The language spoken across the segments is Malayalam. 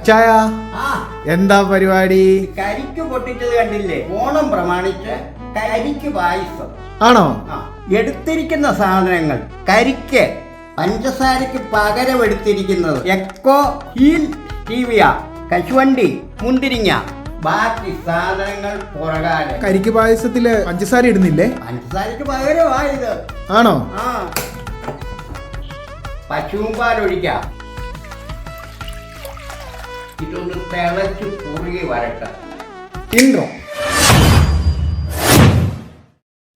അച്ചായ എന്താ പരിപാടി? കരിക്ക് പൊട്ടിച്ചത് കണ്ടില്ലേ? ഓണം പ്രമാണിച്ച് കരിക്ക് പായസം. ആണോ? എടുത്തിരിക്കുന്ന സാധനങ്ങൾ കരിക്ക് പഞ്ചസാരക്ക് പകരം എടുത്തിരിക്കുന്നത് എക്കോ ഹീൽ സ്റ്റീവിയ കശുവണ്ടി മുന്തിരിങ്ങ. ബാക്കി സാധനങ്ങൾ പുറകാലെ. കരിക്ക് പായസത്തിൽ പഞ്ചസാര ഇടുന്നില്ലേ? പഞ്ചസാരക്ക് പകരമായത് ആണോ? ആ. പശുവും പാലൊഴിക്കാം. ഇതൊന്ന് തിളച്ച് കുറുകി വരട്ടെ.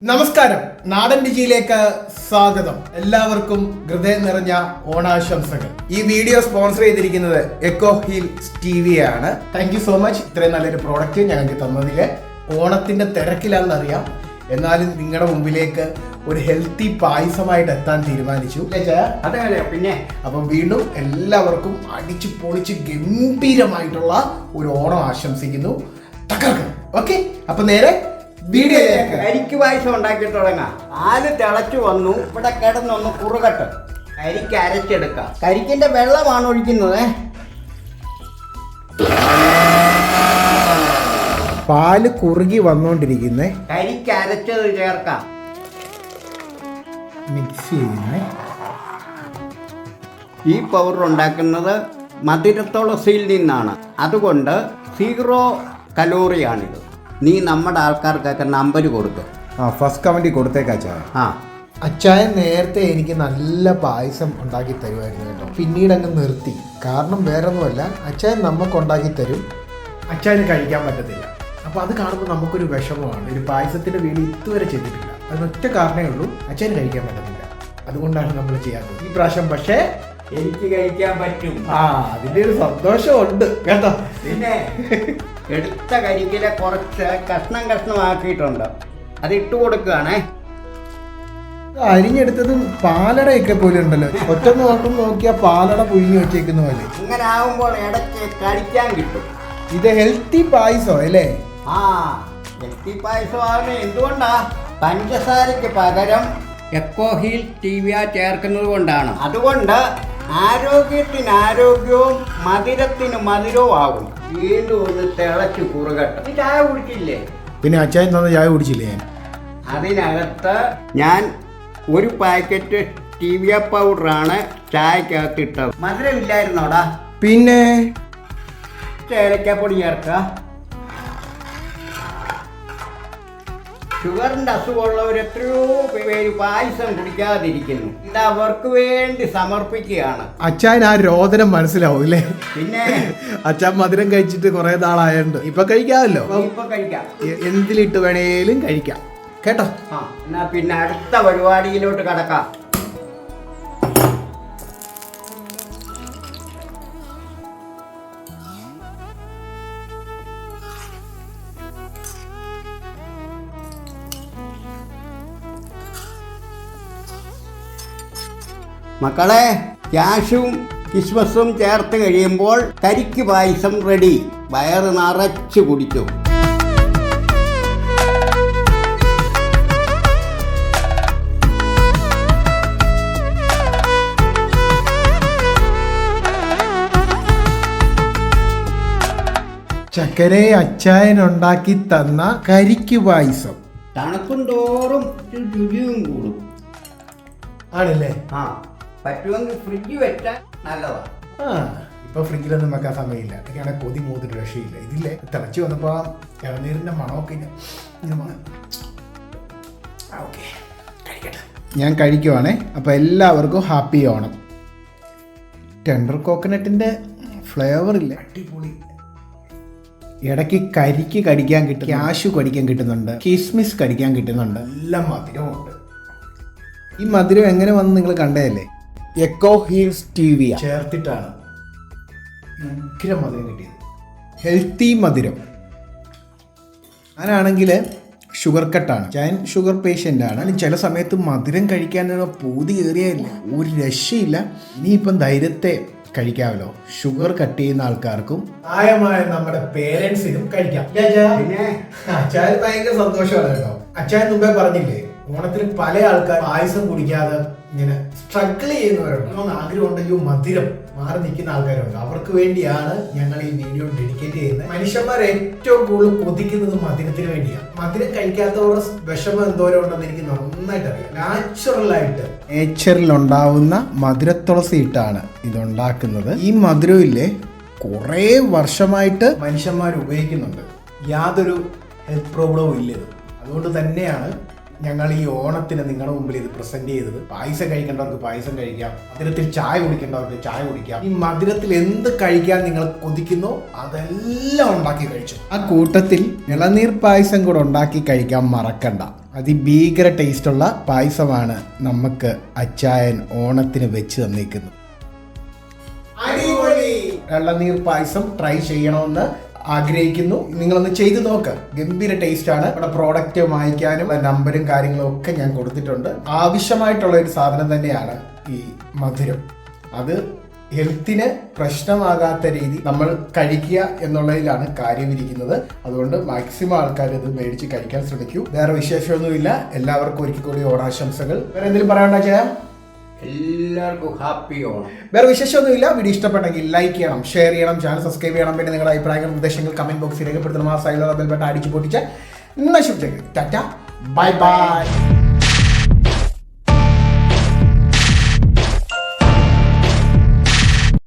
നമസ്കാരം. നാടൻ രുചിയിലേക്ക് സ്വാഗതം. എല്ലാവർക്കും ഹൃദയം നിറഞ്ഞ ഓണാശംസകൾ. ഈ വീഡിയോ സ്പോൺസർ ചെയ്തിരിക്കുന്നത് എക്കോ ഹീൽ ആണ്. താങ്ക് യു സോ മച്ച് ഇത്രയും നല്ലൊരു പ്രോഡക്റ്റ് ഞങ്ങൾക്ക് തന്നതിൽ ഓണത്തിന്റെ തിരക്കിലാണെന്നറിയാം. എന്നാലും നിങ്ങളുടെ മുമ്പിലേക്ക് ഒരു ഹെൽത്തി പായസമായിട്ട് എത്താൻ തീരുമാനിച്ചു. അതെ അതെ പിന്നെ? അപ്പം വീണ്ടും എല്ലാവർക്കും അടിച്ചു പൊളിച്ച് ഗംഭീരമായിട്ടുള്ള ഒരു ഓണം ആശംസിക്കുന്നു. തകർക്കും ഓക്കെ? അപ്പൊ നേരെ വീഡിയോയിലേക്ക്. കരിക്ക് പായസം ഉണ്ടാക്കി തുടങ്ങാം. ആൽ തിളച്ചു വന്നു ഇവിടെ കിടന്നൊന്ന് കുറുകട്ട്. കരിക്ക് അരച്ചെടുക്കാം. കരിക്കിന്റെ വെള്ളമാണ് ഒഴിക്കുന്നത്. പാൽ കുറുകി വന്നോണ്ടിരിക്കുന്നേ. കരിക്ക് അരച്ചത് ചേർക്കാം. മിക്സ് ചെയ്യുന്നത് ഈ പൗഡർ ഉണ്ടാക്കുന്നത് മധുരത്തുളസിയിൽ നിന്നാണ്. അതുകൊണ്ട് സീറോ കലോറിയാണിത് നീ നമ്മുടെ ആൾക്കാർക്കൊക്കെ നമ്പർ കൊടുക്കും. ആ ഫസ്റ്റ് കമന്റിൽ കൊടുത്തേക്കാച്ചാ ആ അച്ചായൻ നേരത്തെ എനിക്ക് നല്ല പായസം ഉണ്ടാക്കി തരുമായിരുന്നു കേട്ടോ. പിന്നീട് അങ്ങ് നിർത്തി. കാരണം വേറൊന്നുമല്ല അച്ചായൻ നമുക്ക് ഉണ്ടാക്കി തരും. അച്ചായന് കഴിക്കാൻ പറ്റത്തില്ല. അപ്പൊ അത് കാണുമ്പോൾ നമുക്കൊരു വിഷമമാണ്. ഒരു പായസത്തിന്റെ വീട് ഇതുവരെ ചെയ്തിട്ടില്ല. അതിനൊറ്റ കാരണമേ ഉള്ളൂ. അച്ഛന് കഴിക്കാൻ പറ്റുന്നില്ല അതുകൊണ്ടാണ് നമ്മൾ ചെയ്യാത്തത്. ഈ പ്രാവശ്യം പക്ഷേ എനിക്ക് കഴിക്കാൻ പറ്റും. ആ അതിന്റെ ഒരു സന്തോഷമുണ്ട്. കേട്ടോ? പിന്നെ എടുത്ത കരിക്കിലെ കുറച്ച് കഷ്ണം കഷ്ണമാക്കിയിട്ടുണ്ട്. അത് ഇട്ട് കൊടുക്കുകയാണേ അരിഞ്ഞെടുത്തതും പാലടയൊക്കെ പോലെ ഉണ്ടല്ലോ. ഒറ്റ നോക്കും നോക്കിയാൽ പാലട പുഴുങ്ങി വെച്ചേക്കുന്ന പോലെ. ഇങ്ങനെ ആവുമ്പോൾ ഇടയ്ക്ക് കഴിക്കാൻ കിട്ടും. ഇത് ഹെൽത്തി പായസം അല്ലേ? ആ ഹെൽത്തി പായസമാണ് എന്തുകൊണ്ടാ? പഞ്ചസാരയ്ക്ക് പകരം എക്കോഹീൽ ടീവിയ ചേർക്കുന്നത് കൊണ്ടാണ്. അതുകൊണ്ട് ആരോഗ്യത്തിന് ആരോഗ്യവും മധുരത്തിന് മധുരവും ആകും. വീണ്ടും ഒന്ന് തിളച്ച് കുറുകട്ടെ. ചായ കുടിച്ചില്ലേ? പിന്നെ അച്ചായൻ തന്ന ചായ കുടിച്ചില്ലേ ഞാൻ? അതിനകത്ത് ഞാൻ ഒരു പാക്കറ്റ് ടീവിയ പൗഡറാണ് ചായക്കകത്ത് ഇട്ടത് മധുരമില്ലായിരുന്നോടാ? പിന്നെ? ഏലക്കാപ്പൊടി ചേർക്കുക ഷുഗറിന്റെ അസുഖമുള്ളവർ എത്രയോ പേര് പായസം കുടിക്കാതിരിക്കുന്നു. ഇത് അവർക്ക് വേണ്ടി സമർപ്പിക്കുകയാണ്. അച്ഛൻ ആ രോദനം മനസ്സിലാവും ഇല്ലേ? പിന്നെ? അച്ഛൻ മധുരം കഴിച്ചിട്ട് കുറെ നാളായുണ്ട്. ഇപ്പൊ കഴിക്കാമല്ലോ? ഇപ്പൊ കഴിക്കാം. എന്തിലിട്ട് വേണേലും കഴിക്കാം. കേട്ടോ? ആ എന്നാ പിന്നെ അടുത്ത പരിപാടിയിലോട്ട് കടക്കാം. മക്കളെ ക്യാഷും കിസ്മസും ചേർത്ത് കഴിയുമ്പോൾ കരിക്ക് പായസം റെഡി. വയറ് നിറച്ച് കുടിച്ചു ചക്കരെ അച്ചായൻ ഉണ്ടാക്കി തന്ന കരിക്ക് പായസം. തണുക്കും തോറും രുചിയും കൂടും. ആണല്ലേ? ആ. പറ്റുമെങ്കിൽ ഫ്രിഡ്ജ് വെച്ചാൽ നല്ലതാണ് ആ. ഇപ്പൊ ഫ്രിഡ്ജിലൊന്നും വെക്കാൻ സമയമില്ല. എനിക്കാണെ കൊതി മൂത്തിട്ട് രക്ഷയില്ല. ഇതില്ലേ? തിളച്ചു വന്നപ്പോ ആ ഇളനീരിന്റെ മണമൊക്കെ okay. ഞാൻ കഴിക്കുവാണേ. അപ്പൊ എല്ലാവർക്കും ഹാപ്പി ഓണം. ടെൻഡർ കോക്കനട്ടിന്റെ ഫ്ലേവർ ഇല്ല? അടിപൊളി. ഇടയ്ക്ക് കരിക്ക് കടിക്കാൻ കിട്ടും. ക്യാഷു കടിക്കാൻ കിട്ടുന്നുണ്ട്. കിസ്മിസ് കടിക്കാൻ കിട്ടുന്നുണ്ട്. എല്ലാം മധുരമുണ്ട്. ഈ മധുരം എങ്ങനെ വന്ന് നിങ്ങൾ കണ്ടതല്ലേ? എക്കോ ഹീൽസ് ടി വി ചേർത്തിട്ടാണ് ഉഗ്ര മധുരം കിട്ടിയത്. ഹെൽത്തി മധുരം. ഞാനാണെങ്കിൽ ഷുഗർ കട്ടാണ് ഞാൻ ഷുഗർ പേഷ്യന്റ് ആണ്. അല്ലെങ്കിൽ ചില സമയത്ത് മധുരം കഴിക്കാൻ പൂതി കയറിയില്ല ഒരു രക്ഷയില്ല. ഇനിയിപ്പം ധൈര്യത്തെ കഴിക്കാമല്ലോ. ഷുഗർ കട്ട് ചെയ്യുന്ന ആൾക്കാർക്കും പ്രായമായ നമ്മുടെ പേരൻസിനും കഴിക്കാം. പിന്നെ അച്ചായൻ ഭയങ്കര സന്തോഷമാണ് കേട്ടോ. അച്ചാൻ മുമ്പേ പറഞ്ഞില്ലേ ഓണത്തിന് പല ആൾക്കാർ പായസം കുടിക്കാതെ ഇങ്ങനെ സ്ട്രഗിൾ ചെയ്യുന്നവരുണ്ട്. ആഗ്രഹം ഉണ്ടെങ്കിൽ മധുരം മാറി നിൽക്കുന്ന ആൾക്കാരുണ്ട്. അവർക്ക് വേണ്ടിയാണ് ഞങ്ങൾ ഈ വീഡിയോ ഡെഡിക്കേറ്റ് ചെയ്യുന്നത്. മനുഷ്യന്മാർ ഏറ്റവും കൂടുതൽ കൊതിക്കുന്നത് മധുരത്തിന് വേണ്ടിയാണ് മധുരം കഴിക്കാത്തവരുടെ വിഷമം എന്തോരം ഉണ്ടെന്ന് എനിക്ക് നന്നായിട്ട് അറിയാം. നാച്ചുറൽ ആയിട്ട് നേച്ചറിൽ ഉണ്ടാവുന്ന മധുരത്തുളസി ഇട്ടാണ് ഇതുണ്ടാക്കുന്നത്. ഈ മധുരമില്ലേ കുറേ വർഷമായിട്ട് മനുഷ്യന്മാർ ഉപയോഗിക്കുന്നുണ്ട്. യാതൊരു ഹെൽത്ത് പ്രോബ്ലവും ഇല്ല ഇത്. അതുകൊണ്ട് തന്നെയാണ് ഞങ്ങൾ ഈ ഓണത്തിന് നിങ്ങളുടെ മുമ്പിൽ ഇത് പ്രസന്റ് ചെയ്തത്. പായസം കഴിക്കേണ്ടവർക്ക് പായസം കഴിക്കാം. മധുരത്തിൽ ചായ കുടിക്കേണ്ടവർക്ക് ചായ കുടിക്കാം. ഈ മധുരത്തിൽ എന്ത് കഴിക്കാൻ നിങ്ങൾ കൊതിക്കുന്നോ അതെല്ലാം ഉണ്ടാക്കി കഴിച്ചു. ആ കൂട്ടത്തിൽ ഇളനീർ പായസം കൂടെ ഉണ്ടാക്കി കഴിക്കാൻ മറക്കണ്ട. അതിഭീകര ടേസ്റ്റുള്ള പായസമാണ് നമുക്ക് അച്ചായൻ ഓണത്തിന് വെച്ച് തന്നിരിക്കുന്നത്. വെള്ളനീർ പായസം ട്രൈ ചെയ്യണമെന്ന് ആഗ്രഹിക്കുന്നു. നിങ്ങളൊന്ന് ചെയ്തു നോക്ക്. ഗംഭീര ടേസ്റ്റ് ആണ്. ഇവിടെ പ്രോഡക്റ്റ് വാങ്ങിക്കാനും നമ്പരും കാര്യങ്ങളും ഒക്കെ ഞാൻ കൊടുത്തിട്ടുണ്ട്. ആവശ്യമായിട്ടുള്ള ഒരു സാധനം തന്നെയാണ് ഈ മധുരം. അത് ഹെൽത്തിന് പ്രശ്നമാകാത്ത രീതി നമ്മൾ കഴിക്കുക എന്നുള്ളതിലാണ് കാര്യമിരിക്കുന്നത് അതുകൊണ്ട് മാക്സിമം ആൾക്കാർ ഇത് മേടിച്ച് കഴിക്കാൻ ശ്രമിക്കൂ. വേറെ വിശേഷമൊന്നുമില്ല. എല്ലാവർക്കും ഒരിക്കൽ കൂടി ഓണാശംസകൾ. വേറെ എന്തെങ്കിലും പറയാനുണ്ടോ ചെയ്യാം എല്ലാവർക്കും ഹാപ്പി ഓണം. വേറെ വിശേഷമൊന്നുമില്ല. വീഡിയോ ഇഷ്ടപ്പെട്ടെങ്കിൽ ലൈക്ക് ചെയ്യണം ഷെയർ ചെയ്യണം ചാനൽ സബ്സ്ക്രൈബ് ചെയ്യണം പിന്നെ നിങ്ങളുടെ അഭിപ്രായങ്ങൾ നിർദ്ദേശങ്ങൾ കമന്റ് ബോക്സിൽ രേഖപ്പെടുത്തണം. ആ സൈഡിലുള്ള ബെൽബട്ട അടിച്ചു പൊട്ടിച്ച് നശിപ്പിച്ചേക്ക്. ടാറ്റ. Bye bye